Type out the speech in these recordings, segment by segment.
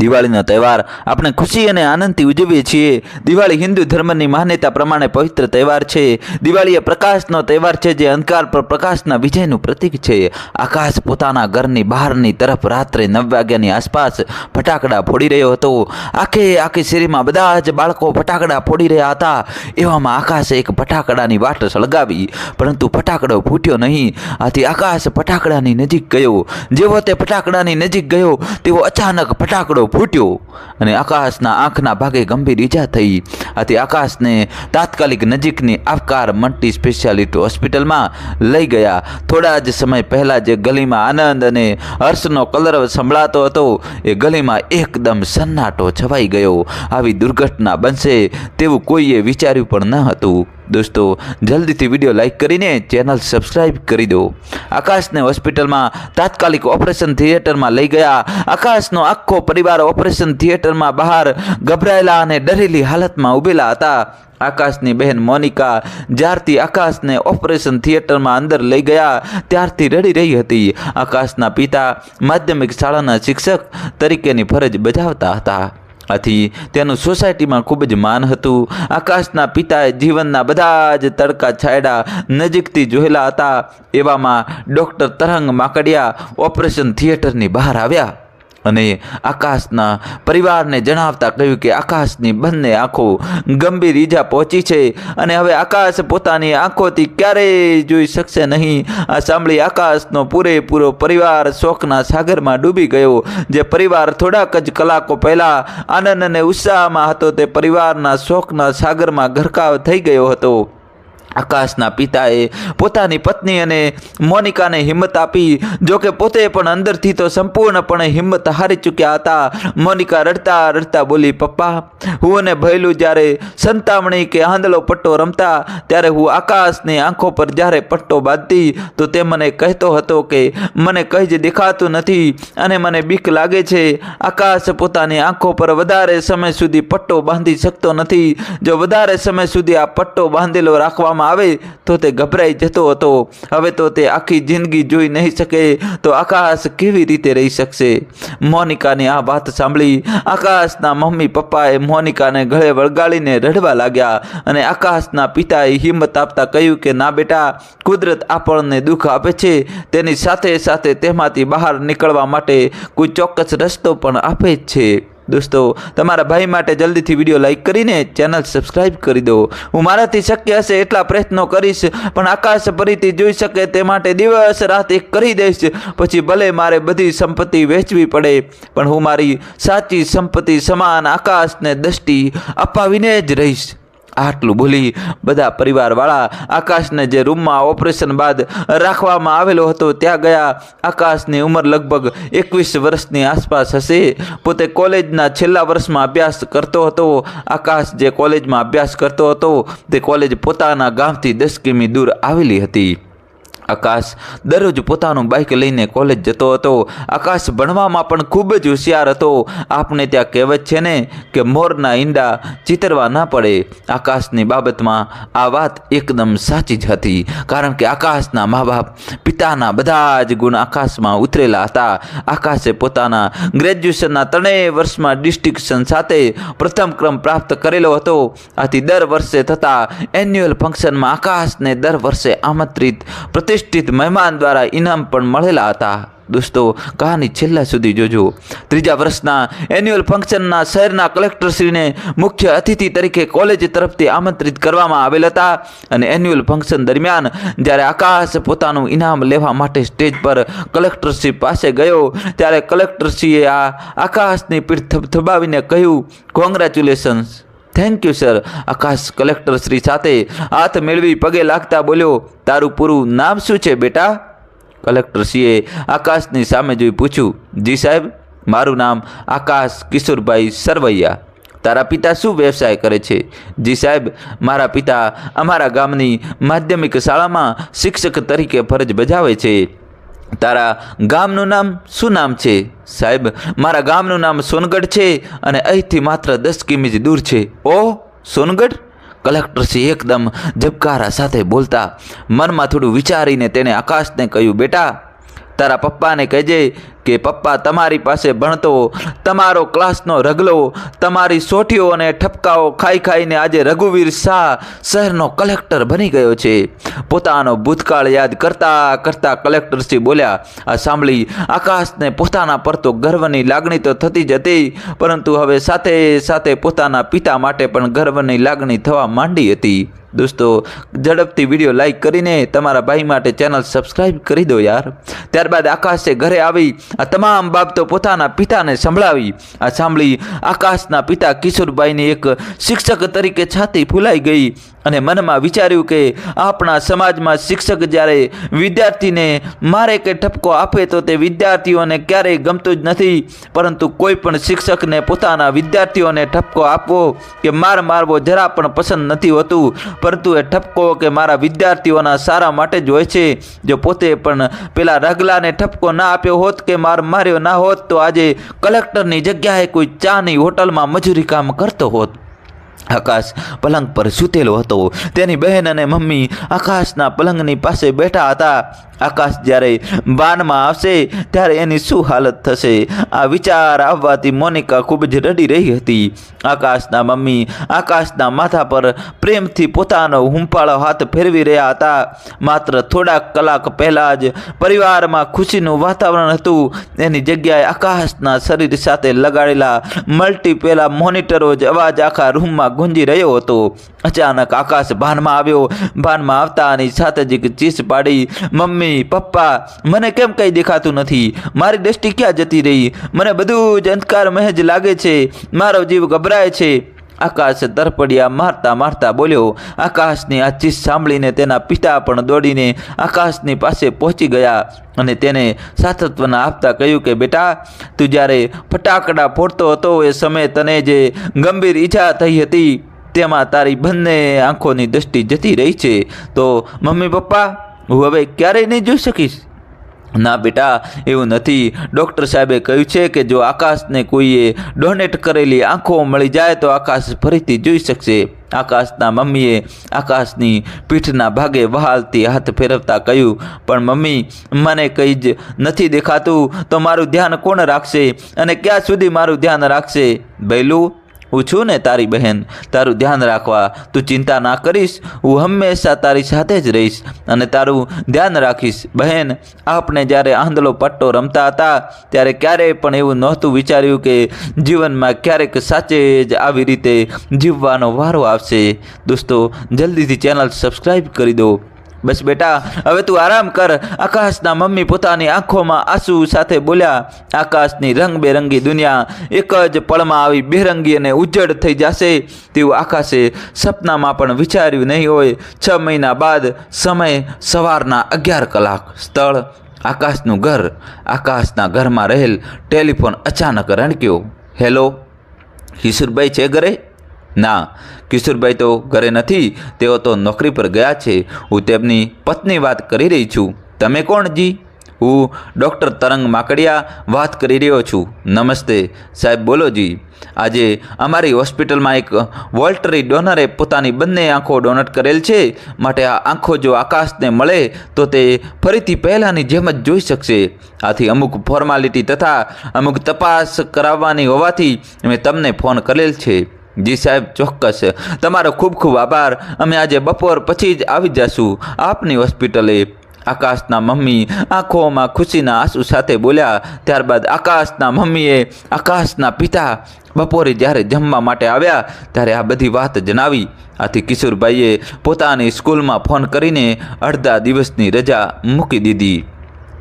દિવાળીનો તહેવાર. આપણે ખુશી અને આનંદથી ઉજવીએ છીએ. દિવાળી હિન્દુ ધર્મની માન્યતા પ્રમાણે પવિત્ર તહેવાર છે. દિવાળી એ પ્રકાશનો તહેવાર છે જે અંધકાર પર પ્રકાશના વિજયનું પ્રતીક છે. આકાશ પોતાના ઘરની બહારની તરફ રાત્રે નવ વાગ્યાની આસપાસ ફટાકડા ફોડી રહ્યો હતો. આખે આખી શેરીમાં બધા જ બાળકો ફટાકડા ફોડી રહ્યા હતા. એવામાં આકાશે એક ફટાકડાની વાટ સળગાવી, પરંતુ ફટાકડો ફૂટ્યો નહીં. આથી આકાશ ફટાકડાની નજીક ગયો. જેવો તે ફટાકડાની નજીક ગયો, તેવો અચાનક ફટાકડો ફૂટ્યો અને આકાશના આંખના ભાગે ગંભીર ઈજા થઈ. આથી આકાશને તાત્કાલિક નજીકની આફકાર મલ્ટી સ્પેશિયાલિટી હોસ્પિટલમાં લઈ ગયા. થોડા જ સમય પહેલાં જે ગલીમાં આનંદ અને હર્ષનો કલરવ સંભળાતો હતો. એ ગલીમાં એકદમ સન્નાટો છવાઈ ગયો. આવી દુર્ઘટના બનશે તેવું કોઈએ વિચાર્યું પણ ન હતું. દોસ્તો, જલ્દીથી વીડિયો લાઇક કરીને ચેનલ સબસ્ક્રાઇબ કરી દો. આકાશને હોસ્પિટલમાં તાત્કાલિક ઓપરેશન થિયેટરમાં લઈ ગયા. આકાશનો આખો પરિવાર ઓપરેશન થિયેટરમાં બહાર ગભરાયેલા અને ડરેલી હાલતમાં ઊભેલા હતા. આકાશની બહેન મોનિકા જ્યારથી આકાશને ઓપરેશન થિયેટરમાં અંદર લઈ ગયા, ત્યારથી રડી રહી હતી. આકાશના પિતા માધ્યમિક શાળાના શિક્ષક તરીકેની ફરજ બજાવતા હતા. આથી તેનું સોસાયટીમાં ખૂબ જ માન હતું. આકાશના પિતાએ જીવનના બધા જ તડકા છાયડા નજીકથી જોયેલા હતા. એવામાં ડૉક્ટર તરંગ માકડિયા ઓપરેશન થિયેટરની બહાર આવ્યા. અને આકાશના પરિવારને જણાવતા કહ્યું કે આકાશની બંને આંખો ગંભીર ઈજા પહોંચી છે અને હવે આકાશ પોતાની આંખોથી ક્યારેય જોઈ શકશે નહીં. આ સાંભળી આકાશનો પૂરેપૂરો પરિવાર શોકના સાગરમાં ડૂબી ગયો, જે પરિવાર થોડાક જ કલાકો પહેલાં આનંદ અને ઉત્સાહમાં હતો. તે પરિવારના શોકના સાગરમાં ગરકાવ થઈ ગયો હતો. આકાશના પિતાએ પોતાની પત્ની અને મોનિકાને હિંમત આપી. જોકે પોતે પણ અંદરથી તો સંપૂર્ણપણે હિંમત હારી ચૂક્યા હતા. મોનિકા રડતા રડતા બોલી, પપ્પા, હું અને ભયલું જ્યારે સંતામણી કે આંધળો પટ્ટો રમતા, ત્યારે હું આકાશની આંખો પર જ્યારે પટ્ટો બાંધતી, તો તે મને કહેતો હતો કે, મને કંઈ જ દેખાતું નથી અને મને બીક લાગે છે. આકાશ પોતાની આંખો પર વધારે સમય સુધી પટ્ટો બાંધી શકતો નથી. જો વધારે સમય સુધી આ પટ્ટો બાંધેલો રાખવામાં આવે તો તે ગભરાઈ જતો હતો. હવે તો તે આખી જિંદગી જોઈ નહીં શકે તો આકાશ કેવી રીતે રહી શકશે? મોનિકાની આ વાત સાંભળી આકાશના મમ્મી પપ્પાએ મોનિકાને ગળે વળગાડીને રડવા લાગ્યા અને આકાશના પિતાએ હિંમત આપતા કહ્યું કે, ના બેટા, કુદરત આપણને દુઃખ આપે છે. તેની સાથે સાથે તેમાંથી બહાર નીકળવા માટે કોઈ ચોક્કસ રસ્તો પણ આપે જ છે. દોસ્તો, તમારા ભાઈ માટે જલ્દીથી વીડિયો લાઇક કરીને ચેનલ સબસ્ક્રાઇબ કરી દો. હું મારાથી શક્ય હશે એટલા પ્રયત્નો કરીશ, પણ આકાશ ફરીથી જોઈ શકે તે માટે દિવસ રાત એક કરી દઈશ. પછી ભલે મારે બધી સંપત્તિ વેચવી પડે, પણ હું મારી સાચી સંપત્તિ સમાન આકાશને દ્રષ્ટિ અપાવીને જ રહીશ. આટલું બોલી બધા પરિવારવાળા આકાશને જે રૂમમાં ઓપરેશન બાદ રાખવામાં આવેલો હતો, ત્યાં ગયા. આકાશની ઉંમર લગભગ એકવીસ વર્ષની આસપાસ હશે. પોતે કોલેજના છેલ્લા વર્ષમાં અભ્યાસ કરતો હતો. આકાશ જે કોલેજમાં અભ્યાસ કરતો હતો, તે કોલેજ પોતાના ગામથી દસ કિમી દૂર આવેલી હતી. આકાશ દરરોજ પોતાનું બાઇક લઈને કોલેજ જતો હતો. આકાશ ભણવામાં પણ ખૂબ જ હોશિયાર હતો. આપણે ત્યાં કહેવત છે ને કે મોરના ઈંડા ચિતરવા ના પડે. આકાશની બાબતમાં આ વાત એકદમ સાચી જ હતી. કારણ કે આકાશના મા બાપ પિતાના બધા જ ગુણ આકાશમાં ઉતરેલા હતા. આકાશે પોતાના ગ્રેજ્યુએશનના ત્રણેય વર્ષમાં ડિસ્ટિંક્શન સાથે પ્રથમ ક્રમ પ્રાપ્ત કરેલો હતો. આથી દર વર્ષે થતા એન્યુઅલ ફંક્શનમાં આકાશને દર વર્ષે આમંત્રિત પ્રતિષ્ઠિત મહેમાન દ્વારા ઇનામ પણ મળેલા હતા. દોસ્તો, કહાની છેલ્લા સુધી જોજો. ત્રીજા વર્ષના એન્યુઅલ ફંક્શનના શહેરના કલેક્ટરશ્રીને મુખ્ય અતિથિ તરીકે કોલેજ તરફથી આમંત્રિત કરવામાં આવેલ હતા અને એન્યુઅલ ફંક્શન દરમિયાન જ્યારે આકાશ પોતાનું ઇનામ લેવા માટે સ્ટેજ પર કલેક્ટરશ્રી પાસે ગયો, ત્યારે કલેક્ટરશ્રીએ આ આકાશની પીઠ થબાવીને કહ્યું congratulations thank you sir Akash collector Shri સાથે હાથ મેળવી પગે લાગતા બોલ્યો, તારું પૂરું નામ શું છે બેટા? કલેક્ટર શ્રીએ આકાશની સામે જોઈ પૂછ્યું, જી સાહેબ, મારું નામ આકાશ કિશોરભાઈ સરવૈયા. તારા પિતા શું વ્યવસાય કરે છે? જી સાહેબ, મારા પિતા અમારા ગામની માધ્યમિક શાળામાં શિક્ષક તરીકે ફરજ બજાવે છે. તારા ગામનું નામ શું નામ છે? સાહેબ, મારા ગામનું નામ સોનગઢ છે અને અહીંથી માત્ર દસ કિમી જ દૂર છે. ઓહ સોનગઢ? કલેક્ટરશ્રી એકદમ ઝબકારા સાથે બોલતા મનમાં થોડું વિચારીને તેણે આકાશને કહ્યું, બેટા, તારા પપ્પાને કહેજે કે પપ્પા તમારી પાસે ભણતો, તમારો ક્લાસનો રગલો, તમારી સોઠીઓ અને ઠપકાઓ ખાઈ ખાઈને આજે રઘુવીર શાહ શહેરનો કલેક્ટર બની ગયો છે. પોતાનો ભૂતકાળ યાદ કરતા કરતા કલેક્ટરશ્રી બોલ્યા, આ સાંભળી, આકાશને પોતાના પર તો ગર્વની લાગણી તો થતી જ હતી, પરંતુ હવે સાથે સાથે પોતાના પિતા માટે પણ ગર્વની લાગણી થવા માંડી હતી. દોસ્તો, ઝડપથી વીડિયો લાઈક કરીને તમારા ભાઈ માટે ચેનલ સબસ્ક્રાઈબ કરી દો યાર. ત્યારબાદ આકાશે ઘરે આવી આ તમામ બાબતો પોતાના પિતાને સંભળાવી. આ સાંભળી આકાશના પિતા કિશોરભાઈની એક શિક્ષક તરીકે છાતી ફૂલાઈ ગઈ. અને મનમાં વિચાર્યું કે આપણા સમાજમાં શિક્ષક જ્યારે વિદ્યાર્થીને મારે કે ઠપકો આપે તો તે વિદ્યાર્થીઓને ક્યારેય ગમતું જ નથી. પરંતુ કોઈ પણ શિક્ષકને પોતાના વિદ્યાર્થીઓને ઠપકો આપવો કે માર મારવો જરા પણ પસંદ નથી હોતું. પરંતુ એ ઠપકો કે મારા વિદ્યાર્થીઓના સારા માટે જ હોય છે. જો પોતે પણ પેલા રગલાને ઠપકો ના આપ્યો હોત કે માર માર્યો ના હોત તો આજે કલેક્ટરની જગ્યાએ કોઈ ચાની હોટલમાં મજૂરી કામ કરતો હોત. આકાશ પલંગ પર સૂતેલો હતો. તેની બહેન અને મમ્મી આકાશના પલંગની પાસે બેઠા હતા. આકાશ જ્યારે બાનમાં આવશે ત્યારે એની શું હાલત થશે? આ વિચાર આવવાથી મોનિકા ખૂબ જ રડી રહી હતી. આકાશના મમ્મી આકાશના માથા પર પ્રેમથી પોતાનો હુંફાળો હાથ ફેરવી રહ્યા હતા. માત્ર થોડાક કલાક પહેલાં જ પરિવારમાં ખુશીનું વાતાવરણ હતું. એની જગ્યાએ આકાશના શરીર સાથે લગાડેલા મલ્ટીપેલા મોનિટરો જ અવાજ આખા રૂમમાં ગુંજી રહ્યો હતો. અચાનક આકાશ ભાનમાં આવ્યો. ભાનમાં આવતાની સાથે જ ચીસ પાડી, મમ્મી, પપ્પા, મને કેમ કંઈ દેખાતું નથી? મારી દ્રષ્ટિ ક્યાં જતી રહી? મને બધું જ અંધકાર મહેજ લાગે છે. મારો જીવ ગભરાય છે. આકાશ તરપડિયા મારતા મારતા બોલ્યો, આકાશની આ ચીસ સાંભળીને તેના પિતા પણ દોડીને આકાશની પાસે પહોંચી ગયા અને તેને સાતત્વના આપતા કહ્યું કે, બેટા, તું જ્યારે ફટાકડા ફોડતો હતો એ સમયે તને જે ગંભીર ઈજા થઈ હતી, તેમાં તારી બંને આંખોની દ્રષ્ટિ જતી રહી છે. તો મમ્મી પપ્પા, હું હવે ક્યારેય નહીં જોઈ શકીશ? ના બેટા, એવું નથી. ડૉક્ટર સાહેબે કહ્યું છે કે જો આકાશને કોઈએ ડોનેટ કરેલી આંખો મળી જાય તો આકાશ ફરીથી જોઈ શકશે. આકાશના મમ્મીએ આકાશની પીઠના ભાગે વહાલથી હાથ ફેરવતા કહ્યું, પણ મમ્મી, મને કંઈ જ નથી દેખાતું. તો મારું ધ્યાન કોણ રાખશે? અને ક્યાં સુધી મારું ધ્યાન રાખશે? ભૈલું હું છું ને તારી બહેન. તારું ધ્યાન રાખવા તું ચિંતા ના કરીશ. હું હંમેશા તારી સાથે જ રહીશ અને તારું ધ્યાન રાખીશ. બહેન, આપણે જ્યારે આંધળો પટ્ટો રમતા હતા, ત્યારે ક્યારેય પણ એવું નહોતું વિચાર્યું કે જીવનમાં ક્યારેક સાચે જ આવી રીતે જીવવાનો વારો આવશે. દોસ્તો, જલ્દીથી ચેનલ સબસ્ક્રાઈબ કરી દો. બસ બેટા, હવે તું આરામ કર. આકાશના મમ્મી પોતાની આંખોમાં આંસુ સાથે બોલ્યા, આકાશની રંગબેરંગી દુનિયા એક જ પળમાં આવી બેરંગી અને ઉજ્જડ થઈ જશે. તેવું આકાશે સપનામાં પણ વિચાર્યું નહીં હોય. છ મહિના બાદ સમય સવારના અગિયાર કલાક સ્થળ આકાશનું ઘર. આકાશના ઘરમાં રહેલ ટેલિફોન અચાનક રણક્યો. હેલો કિશોરભાઈ છે ઘરે? ના. કિશોરભાઈ તો ઘરે નથી, તેઓ તો નોકરી પર ગયા છે. હું તેમની પત્ની વાત કરી રહી છું. તમે કોણ જી? હું ડૉક્ટર તરંગ માકડિયા વાત કરી રહ્યો છું. નમસ્તે. સાહેબ, બોલો જી. આજે અમારી હોસ્પિટલમાં એક વોલ્ટરી ડોનરે પોતાની બંને આંખો ડોનેટ કરેલ છે. માટે આ આંખો જો આકાશને મળે, તો તે ફરીથી પહેલાંની જેમ જ જોઈ શકશે. આથી અમુક ફોર્માલિટી તથા અમુક તપાસ કરાવવાની હોવાથી મેં તમને ફોન કરેલ છે. જી સાહેબ, ચોક્કસ. તમારો ખૂબ ખૂબ આભાર. અમે આજે બપોર પછી જ આવી જશું. આપની હોસ્પિટલે આકાશના મમ્મી આંખોમાં ખુશીના આંસુ સાથે બોલ્યા. ત્યારબાદ આકાશના મમ્મીએ આકાશના પિતા બપોરે જ્યારે જમવા માટે આવ્યા, ત્યારે આ બધી વાત જણાવી. આથી કિશોરભાઈએ પોતાની સ્કૂલમાં ફોન કરીને અડધા દિવસની રજા મૂકી દીધી.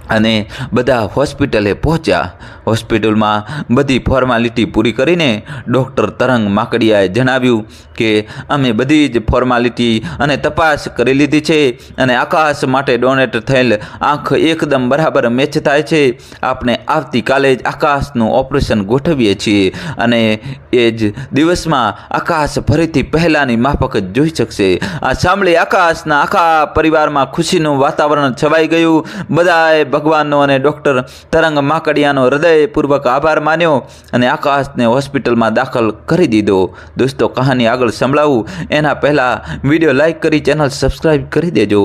અને બધા હોસ્પિટલે પહોંચ્યા. હોસ્પિટલમાં બધી ફોર્માલિટી પૂરી કરીને ડૉક્ટર તરંગ માકડિયાએ જણાવ્યું કે અમે બધી જ ફોર્માલિટી અને તપાસ કરી લીધી છે અને આકાશ માટે ડોનેટ થયેલ આંખ એકદમ બરાબર મેચ થાય છે. આપણે આવતીકાલે જ આકાશનું ઓપરેશન ગોઠવીએ છીએ અને એ જ દિવસમાં આકાશ ફરીથી પહેલાંની માફક જ જોઈ શકશે. આ સાંભળી આકાશના આખા પરિવારમાં ખુશીનું વાતાવરણ છવાઈ ગયું. બધાએ ભગવાનનો અને ડૉક્ટર તરંગ માકડિયાનો હૃદયપૂર્વક આભાર માન્યો અને આકાશને હોસ્પિટલમાં દાખલ કરી દીધો. દોસ્તો, કહાની આગળ સંભળાવું. એના પહેલાં વીડિયો લાઇક કરી, ચેનલ સબસ્ક્રાઈબ કરી દેજો.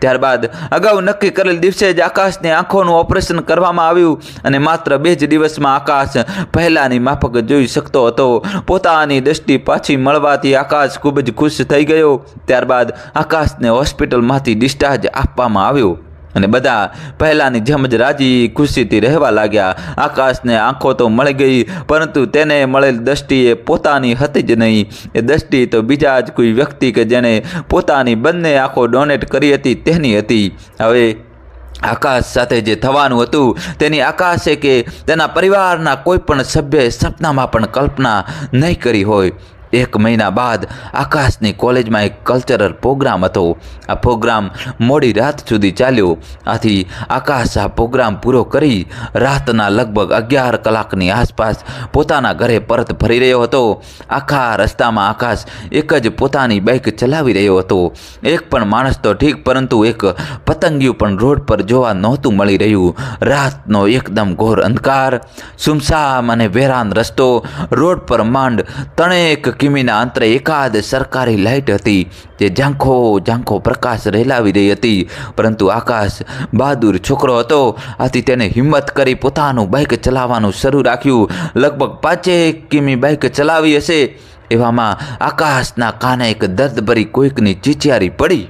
ત્યારબાદ અગાઉ નક્કી કરેલ દિવસે જ આકાશને આંખોનું ઓપરેશન કરવામાં આવ્યું અને માત્ર બે જ દિવસમાં આકાશ પહેલાંની માફક જોઈ શકતો હતો. પોતાની દ્રષ્ટિ પાછી મળવાથી આકાશ ખૂબ જ ખુશ થઈ ગયો. ત્યારબાદ આકાશને હોસ્પિટલમાંથી ડિસ્ચાર્જ આપવામાં આવ્યો. અને બધા પહેલાંની જેમ જ રાજી ખુશીથી રહેવા લાગ્યા. આકાશને આંખો તો મળી ગઈ, પરંતુ તેને મળેલ દ્રષ્ટિ એ પોતાની હતી જ નહીં. એ દ્રષ્ટિ તો બીજા જ કોઈ વ્યક્તિ કે જેણે પોતાની બંને આંખો ડોનેટ કરી હતી તેની હતી. હવે આકાશ સાથે જે થવાનું હતું, તેની આકાશે કે તેના પરિવારના કોઈ પણ સભ્યએ સપનામાં પણ કલ્પના નહીં કરી હોય. એક મહિના બાદ આકાશની કોલેજમાં એક કલ્ચરલ પ્રોગ્રામ હતો. આ પ્રોગ્રામ મોડી રાત સુધી ચાલ્યો. આથી આકાશ આ પ્રોગ્રામ પૂરો કરી રાતના લગભગ અગિયાર કલાકની આસપાસ પોતાના ઘરે પરત ફરી રહ્યો હતો. આખા રસ્તામાં આકાશ એક જ પોતાની બાઇક ચલાવી રહ્યો હતો. એક પણ માણસ તો ઠીક, પરંતુ એક પતંગિયું પણ રોડ પર જોવા નહોતું મળી રહ્યું. રાતનો એકદમ ઘોર અંધકાર, સુમસામ અને વેરાન રસ્તો રોડ પર માંડ ત્રણેક કિમીના અંતરે એકાદ સરકારી લાઇટ હતી જે ઝાંખો ઝાંખો પ્રકાશ રહેલાવી રહી હતી. પરંતુ આકાશ બહાદુર છોકરો હતો. આથી તેને હિંમત કરી પોતાનું બાઇક ચલાવવાનું શરૂ રાખ્યું. લગભગ પાંચેક કિમી બાઇક ચલાવી હશે. એવામાં આકાશના કાને એક દર્દભરી કોઈકની ચીચિયારી પડી.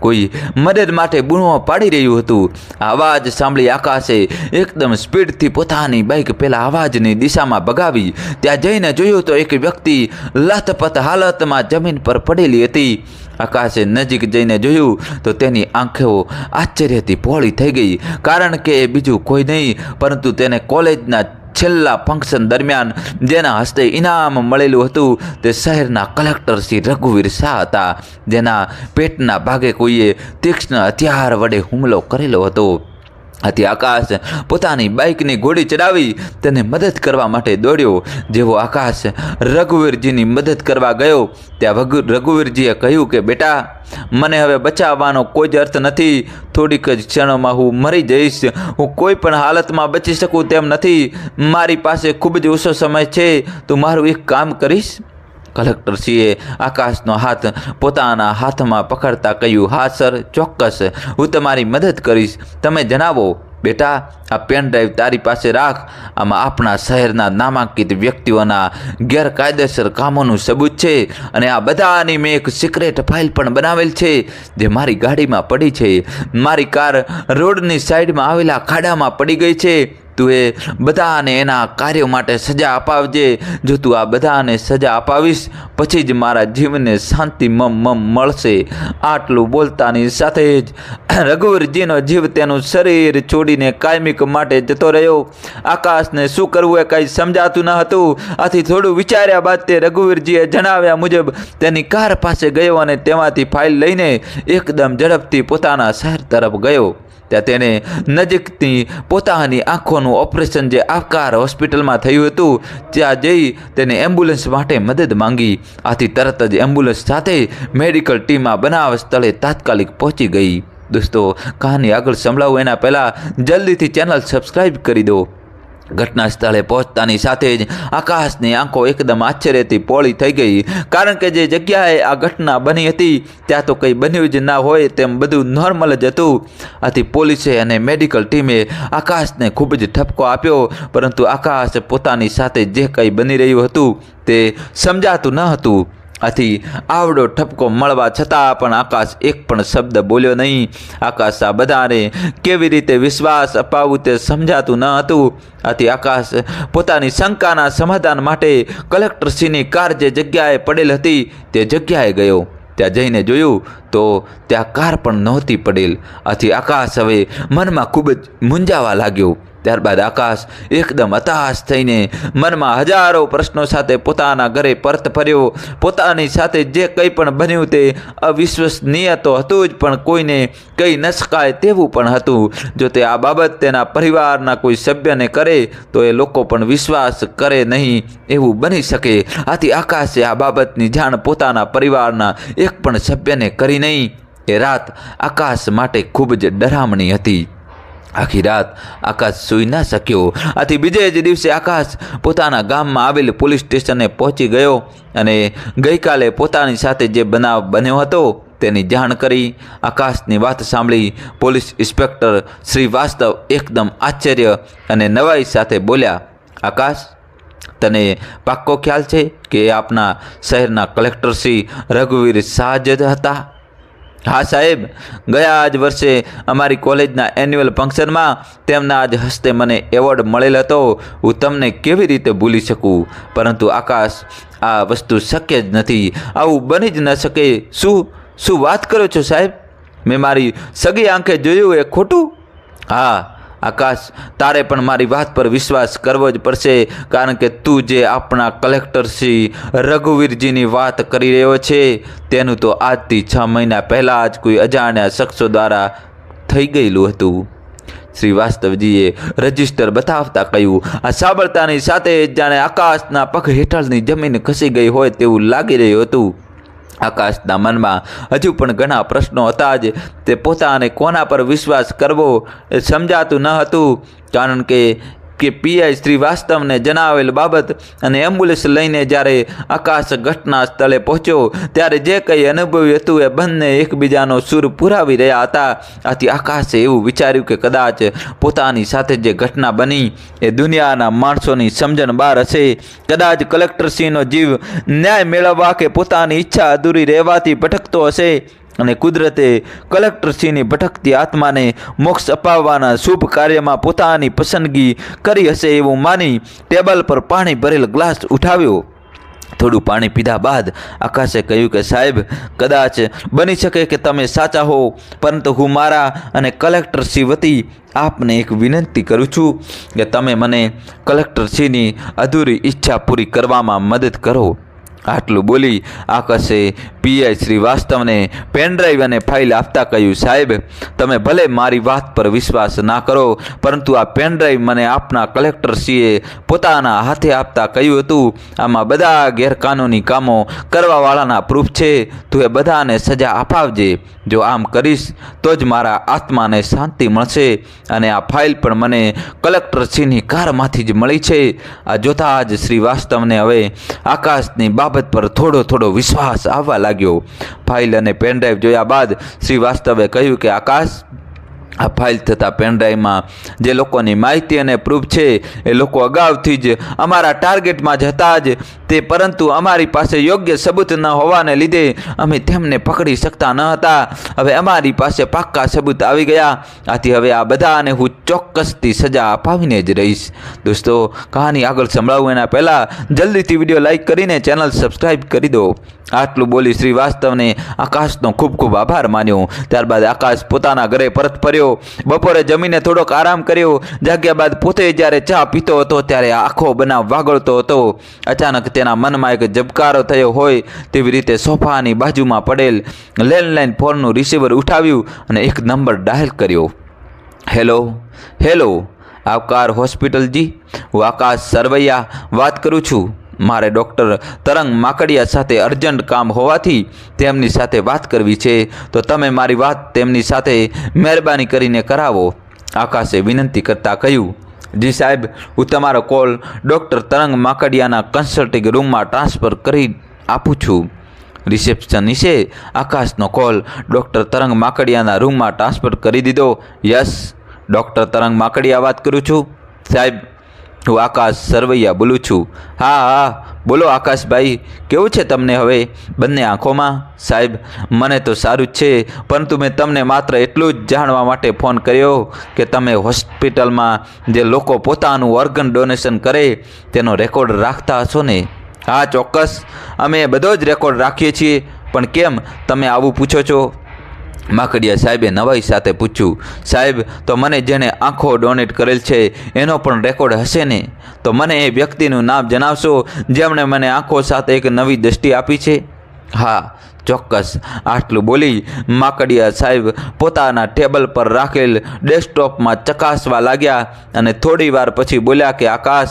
કોઈ મદદ માટે બૂણો પાડી રહ્યું હતું. અવાજ સાંભળી આકાશે એકદમ સ્પીડથી પોતાની બાઇક પેલા અવાજની દિશામાં ભગાવી. ત્યાં જઈને જોયું તો એક વ્યક્તિ લથપથ હાલતમાં જમીન પર પડેલી હતી. આકાશે નજીક જઈને જોયું તો તેની આંખો આશ્ચર્યથી પહોળી થઈ ગઈ. કારણ કે એ બીજું કોઈ નહીં, પરંતુ તેને કોલેજના છેલ્લા ફંક્શન દરમિયાન જેના હસ્તે ઇનામ મળેલું હતું, તે શહેરના કલેક્ટર શ્રી રઘુવીર શાહ હતા. જેના પેટના ભાગે કોઈએ તીક્ષ્ણ હથિયાર વડે હુમલો કરેલો હતો. આથી આકાશ પોતાની બાઇકની ઘોડી ચડાવી તેને મદદ કરવા માટે દોડ્યો. જેવો આકાશ રઘુવીરજીની મદદ કરવા ગયો, ત્યાં રઘુવીરજીએ કહ્યું કે, બેટા, મને હવે બચાવવાનો કોઈ જ અર્થ નથી. થોડીક જ ક્ષણોમાં હું મરી જઈશ. હું કોઈ પણ હાલતમાં બચી શકું તેમ નથી. મારી પાસે ખૂબ જ ઓછો સમય છે. તું મારું એક કામ કરીશ. કલેક્ટરશ્રીએ આકાશનો હાથ પોતાના હાથમાં પકડતા કહ્યું, હા, સર, ચોક્કસ. હું તમારી મદદ કરીશ. તમે જણાવો, બેટા, આ પેન ડ્રાઈવ તારી પાસે રાખ. આમાં આપણા શહેરના નામાંકિત વ્યક્તિઓના ગેરકાયદેસર કામોનું સબૂત છે અને આ બધાની મેં એક સિક્રેટ ફાઇલ પણ બનાવેલ છે જે મારી ગાડીમાં પડી છે. મારી કાર રોડની સાઈડમાં આવેલા ખાડામાં પડી ગઈ છે. તું એ બધાને એના કાર્યો માટે સજા અપાવજે. જો તું આ બધાને સજા અપાવીશ, પછી જ મારા જીવને શાંતિ મમ મમ મળશે. આટલું બોલતાની સાથે જ રઘુવીરજીનો જીવ તેનું શરીર છોડીને કાયમિક માટે જતો રહ્યો. આકાશને શું કરવું એ કંઈ સમજાતું ન હતું. આથી થોડું વિચાર્યા બાદ તે રઘુવીરજીએ જણાવ્યા મુજબ, તેની કાર પાસે ગયો અને તેમાંથી ફાઇલ લઈને એકદમ ઝડપથી પોતાના શહેર તરફ ગયો. ત્યાં તેને નજીકથી પોતાની આંખોનું ઓપરેશન જે આકાર હોસ્પિટલમાં થયું હતું, ત્યાં જઈ તેને એમ્બ્યુલન્સ માટે મદદ માંગી. આથી તરત જ એમ્બ્યુલન્સ સાથે મેડિકલ ટીમ આ બનાવ સ્થળે તાત્કાલિક પહોંચી ગઈ. દોસ્તો, કહાની આગળ સંભળાવું એના પહેલાં જલ્દીથી ચેનલ સબસ્ક્રાઈબ કરી દો. ઘટના સ્થળે પહોંચતાની સાથે જ આકાશની આંખો એકદમ આશ્ચર્યથી પોળી થઈ ગઈ. કારણ કે જે જગ્યાએ આ ઘટના બની હતી, ત્યાં તો કંઈ બન્યું જ ના હોય તેમ બધું નોર્મલ જ હતું. આથી પોલીસે અને મેડિકલ ટીમે આકાશને ખૂબ જ ઠપકો આપ્યો, પરંતુ આકાશ પોતાની સાથે જે કંઈ બની રહ્યું હતું તે સમજાતું ન હતું. આથી આવડો ઠપકો મળવા છતાં પણ આકાશ એક પણ શબ્દ બોલ્યો નહીં. આકાશ આ બધાને કેવી રીતે વિશ્વાસ અપાવવું તે સમજાતું ન હતું. આથી આકાશ પોતાની શંકાના સમાધાન માટે કલેક્ટરશ્રીની કાર જે જગ્યાએ પડેલ હતી તે જગ્યાએ ગયો. ત્યાં જઈને જોયું તો ત્યાં કાર પણ નહોતી પડેલ. આથી આકાશ હવે મનમાં ખૂબ જ મૂંઝાવા લાગ્યો. ત્યારબાદ આકાશ એકદમ હતાશ થઈને મનમાં હજારો પ્રશ્નો સાથે પોતાના ઘરે પરત ફર્યો. પોતાની સાથે જે કંઈ પણ બન્યું તે અવિશ્વસનીય તો હતું જ, પણ કોઈને કહી ન શકાય તેવું પણ હતું. જો તે આ બાબત તેના પરિવારના કોઈ સભ્યને કરે, તો એ લોકો પણ વિશ્વાસ કરે નહીં એવું બની શકે. આથી આકાશે આ બાબતની જાણ પોતાના પરિવારના એક પણ સભ્યને કરી નહીં એ રાત આકાશ માટે ખૂબ જ ડરામણી હતી. આખી રાત આકાશ સૂઈ ના શક્યો. આથી બીજે જ દિવસે આકાશ પોતાના ગામમાં આવેલ પોલીસ સ્ટેશને પહોંચી ગયો અને ગઈકાલે પોતાની સાથે જે બનાવ બન્યો હતો તેની જાણ કરી આકાશની વાત સાંભળી પોલીસ ઇન્સ્પેક્ટર શ્રી વાસ્તવ એકદમ આશ્ચર્ય અને નવાઈ સાથે બોલ્યા, આકાશ, તને પાક્કો ખ્યાલ છે કે આપના શહેરના કલેક્ટર શ્રી રઘુવીર શાહ જ હતા? હા સાહેબ, ગયા જ વર્ષે અમારી કોલેજના એન્યુઅલ ફંક્શનમાં તેમના આજ હસ્તે મને એવોર્ડ મળેલ હતો. હું તમને કેવી રીતે ભૂલી શકું? પરંતુ આકાશ, આ વસ્તુ શક્ય જ નથી. આવું બની જ ન શકે. શું શું વાત કરો છો સાહેબ? મેં મારી સગી આંખે જોયું એ ખોટું? હા આકાશ, તારે પણ મારી વાત પર વિશ્વાસ કરવો જ પડશે, કારણ કે તું જે આપણા કલેક્ટર શ્રી રઘુવીરજીની વાત કરી રહ્યો છે, તેનું તો આજથી છ મહિના પહેલાં જ કોઈ અજાણ્યા શખ્સો દ્વારા થઈ ગયેલું હતું. શ્રી વાસ્તવજીએ રજિસ્ટર બતાવતા કહ્યું, આ સાંભળતાની સાથે જાણે આકાશના પગ હેઠળની જમીન ખસી ગઈ હોય તેવું લાગી રહ્યું હતું. આકાશના મનમાં હજુ પણ ઘણા પ્રશ્નો હતા જ. તે પોતાને કોના પર વિશ્વાસ કરવો એ સમજાતું ન હતું, કારણ કે કે પીઆઈ શ્રીવાસ્તવને જણાવેલ બાબત અને એમ્બ્યુલન્સ લઈને જ્યારે આકાશ ઘટના સ્થળે પહોંચ્યો, ત્યારે જે કંઈ અનુભવ્યું હતું એ બંને એકબીજાનો સૂર પુરાવી રહ્યા હતા. આથી આકાશે એવું વિચાર્યું કે કદાચ પોતાની સાથે જે ઘટના બની એ દુનિયાના માણસોની સમજણ બહાર હશે. કદાચ કલેક્ટરસિંહનો જીવ ન્યાય મેળવવા કે પોતાની ઈચ્છા અધૂરી રહેવાથી ભટકતો હશે. અને કુદરતે કલેક્ટરસિંહની ભટકતી આત્માને મોક્ષ અપાવવાના શુભ કાર્યમાં પોતાની પસંદગી કરી હશે એવું માની ટેબલ પર પાણી ભરેલ ગ્લાસ ઉઠાવ્યો. થોડું પાણી પીધા બાદ આકાશે કહ્યું કે, સાહેબ, કદાચ બની શકે કે તમે સાચા હો, પરંતુ હું મારા અને કલેક્ટરશ્રી વતી આપને એક વિનંતી કરું છું કે તમે મને કલેક્ટરશ્રીની અધૂરી ઈચ્છા પૂરી કરવામાં મદદ કરો. આટલું બોલી આકાશે પીઆઈ શ્રીવાસ્તવને પેનડ્રાઈવ અને ફાઇલ આપતા કહ્યું, સાહેબ, તમે ભલે મારી વાત પર વિશ્વાસ ના કરો, પરંતુ આ પેનડ્રાઈવ મને આપના કલેક્ટરશ્રીએ પોતાના હાથે આપતા કહ્યું હતું, આમાં બધા ગેરકાનૂની કામો કરવાવાળાના પ્રૂફ છે. તું એ બધાને સજા અપાવજે. જો આમ કરીશ, તો જ મારા આત્માને શાંતિ મળશે અને આ ફાઇલ પણ મને કલેક્ટરશ્રીની કારમાંથી જ મળી છે. આ જોતા જ શ્રીવાસ્તવને હવે આકાશની બાબત પર થોડો થોડો વિશ્વાસ આવવા લાગ્યો. ફાઇલ અને પેનડ્રાઈવ જોયા બાદ શ્રીવાસ્તવે કહ્યું કે આકાશ આ ફાઇલ થતા પેનડ્રાઈવમાં જે લોકોની માહિતી અને પ્રૂફ છે, એ લોકો અગાઉથી જ અમારા ટાર્ગેટમાં જ હતા જ. તે પરંતુ અમારી પાસે યોગ્ય સબૂત ન હોવાને લીધે અમે તેમને પકડી શકતા ન હતા. હવે અમારી પાસે પાક્કા સબૂત આવી ગયા. આથી હવે આ બધાને હું ચોક્કસથી સજા અપાવીને જ રહીશ. દોસ્તો, કહાની આગળ સંભળાવું એના પહેલાં જલ્દીથી વીડિયો લાઇક કરીને ચેનલ સબસ્ક્રાઈબ કરી દો. આટલું બોલી શ્રીવાસ્તવને આકાશનો ખૂબ ખૂબ આભાર માન્યો. ત્યારબાદ આકાશ પોતાના ઘરે પરત ફર્યો. બપોરે જમીને થોડોક આરામ કર્યો. જાગ્યા બાદ પોતે જ્યારે ચા પીતો હતો ત્યારે આખો બનાવ વાગળતો હતો. અચાનક તેના મનમાં એક જબકારો થયો હોય તેવી રીતે સોફાની બાજુમાં પડેલ લેન્ડલાઇન ફોનનું રિસીવર ઉઠાવ્યું અને એક નંબર ડાયલ કર્યો. હેલો હેલો આવકાર હોસ્પિટલજી? હું આકાશ સરવૈયા વાત કરું છું. મારે ડૉક્ટર તરંગ માકડિયા સાથે અર્જન્ટ કામ હોવાથી તેમની સાથે વાત કરવી છે. તો તમે મારી વાત તેમની સાથે મહેરબાની કરીને કરાવો. આકાશે વિનંતી કરતાં કહ્યું, જી સાહેબ, હું તમારો કોલ ડૉક્ટર તરંગ માકડિયાના કન્સલ્ટિંગ રૂમમાં ટ્રાન્સફર કરી આપું છું. રિસેપ્શનિસે આકાશનો કોલ ડૉક્ટર તરંગ માકડિયાના રૂમમાં ટ્રાન્સફર કરી દીધો. યસ, ડૉક્ટર તરંગ માકડિયા વાત કરું છું. સાહેબ હું આકાશ સરવૈયા બોલું છું. હા હા, બોલો આકાશભાઈ, કેવું છે તમને હવે બંને આંખોમાં? સાહેબ, મને તો સારું જ છે, પરંતુ મેં તમને માત્ર એટલું જ જાણવા માટે ફોન કર્યો કે તમે હોસ્પિટલમાં જે લોકો પોતાનું ઓર્ગન ડોનેશન કરે, તેનો રેકોર્ડ રાખતા હશો ને? હા, ચોક્કસ. અમે બધો જ રેકોર્ડ રાખીએ છીએ. પણ કેમ તમે આવું પૂછો છો? માકડિયા સાહેબે નવાઈ સાથે પૂછ્યું, સાહેબ, તો મને જેણે આંખો ડોનેટ કરેલ છે, એનો પણ રેકોર્ડ હશે ને? તો મને એ વ્યક્તિનું નામ જણાવશો, જેમણે મને આંખો સાથે એક નવી દ્રષ્ટિ આપી છે? હા, ચોક્કસ. આટલું બોલી માકડિયા સાહેબ પોતાના ટેબલ પર રાખેલ ડેસ્કટોપમાં ચકાસવા લાગ્યા અને થોડી વાર પછી બોલ્યા કે, આકાશ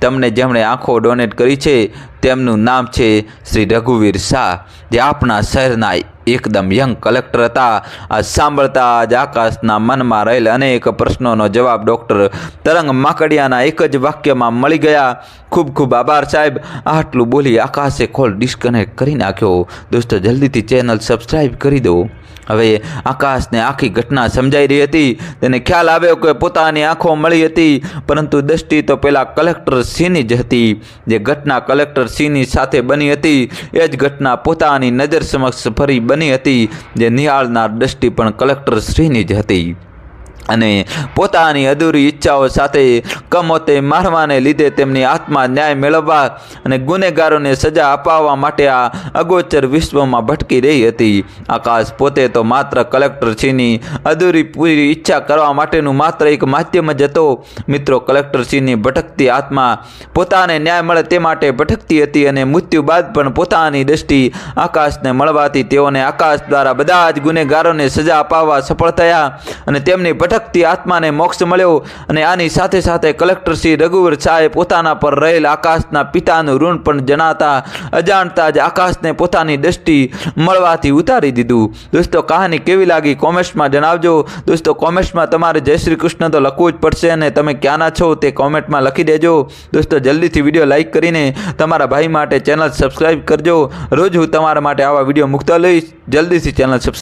તમને જેમણે આંખો ડોનેટ કરી છે, તેમનું નામ છે શ્રી રઘુવીર શાહ, જે આપણા શહેરના એકદમ યંગ કલેક્ટર હતા. આ સાંભળતા જ આકાશના મનમાં રહેલ અનેક પ્રશ્નોનો જવાબ ડૉક્ટર તરંગ માકડિયાના એક જ વાક્યમાં મળી ગયા. ખૂબ ખૂબ આભાર સાહેબ. આટલું બોલી આકાશે કોલ ડિસ્કનેક્ટ કરી નાખ્યો. દોસ્તો, જલ્દીથી ચેનલ સબસ્ક્રાઈબ કરી દો. હવે આકાશને આખી ઘટના સમજાઈ રહી હતી. તેને ખ્યાલ આવ્યો કે પોતાની આંખો મળી હતી, પરંતુ દ્રષ્ટિ તો પહેલાં કલેક્ટર સિંહની જ હતી. જે ઘટના કલેક્ટર સિંહની સાથે બની હતી, એ જ ઘટના પોતાની નજર સમક્ષ ફરી બની હતી. જે નિહાળનાર દ્રષ્ટિ પણ કલેક્ટર શ્રીની જ હતી. અને પોતાની અધૂરી ઈચ્છાઓ સાથે કમોતે મારવાને લીધે તેમની આત્મા ન્યાય મેળવવા અને ગુનેગારોને સજા અપાવવા માટે આ અગોચર વિશ્વમાં ભટકી રહી હતી. આકાશ પોતે તો માત્ર કલેક્ટર સિંહની અધૂરી પૂરી ઈચ્છા કરવા માટેનું માત્ર એક માધ્યમ જ હતો. મિત્રો, કલેક્ટર સિંહની ભટકતી આત્મા પોતાને ન્યાય મળે તે માટે ભટકતી હતી અને મૃત્યુ બાદ પણ પોતાની દ્રષ્ટિ આકાશને મળવાથી તેઓને આકાશ દ્વારા બધા જ ગુનેગારોને સજા અપાવવા સફળ થયા અને તેમની ભટકતી આત્માને મોક્ષ મળ્યો અને આની સાથે સાથે કલેક્ટર શ્રી રઘુવર શાહે પોતાના પર રહેલ આકાશના પિતાનું ઋણ પણ જણાતા અજાણતા જ આકાશને પોતાની દ્રષ્ટિ મળવાથી ઉતારી દીધું. દોસ્તો, કહાની કેવી લાગી કોમેન્ટ્સમાં જણાવજો. દોસ્તો, કોમેન્ટ્સમાં તમારે જય શ્રી કૃષ્ણ તો લખવું જ પડશે અને તમે ક્યાંના છો તે કોમેન્ટમાં લખી દેજો. દોસ્તો, જલ્દીથી વીડિયો લાઇક કરીને તમારા ભાઈ માટે ચેનલ સબસ્ક્રાઈબ કરજો. રોજ હું તમારા માટે આવા વીડિયો મૂકતા લઈશ. જલ્દીથી ચેનલ સબસ્ક્રાઈબ